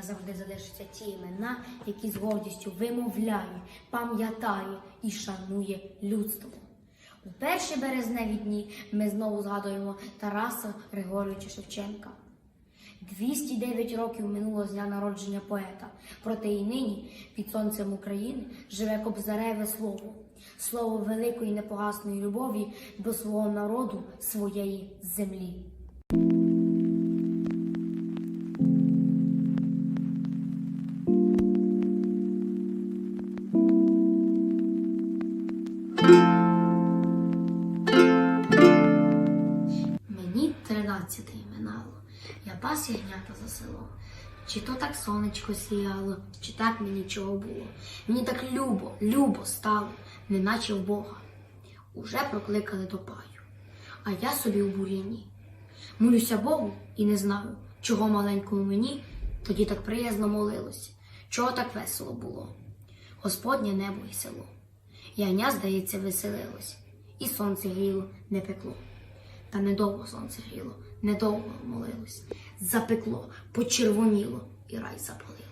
назавжди залишаться ті імена, які з гордістю вимовляє, пам'ятає і шанує людство. У перші березневі дні ми знову згадуємо Тараса Григоровича Шевченка. 209 років минуло з дня народження поета, проте і нині під сонцем України живе кобзареве слово, слово великої непогасної любові до свого народу, своєї землі. Мені тринадцяте минало, я пас ягнята за село. Чи то так сонечко сіяло, чи так мені чого було. Мені так любо, любо стало, неначе в Бога. Уже прокликали до паю, а я собі у бур'яні. Молюся Богу і не знаю, чого маленькому мені тоді так приязно молилось, чого так весело було. Господнє небо і село. Ягня, здається, веселилось, і сонце гріло, не пекло. Та недовго сонце гріло, недовго молилось. Запекло, почервоніло і рай запалило.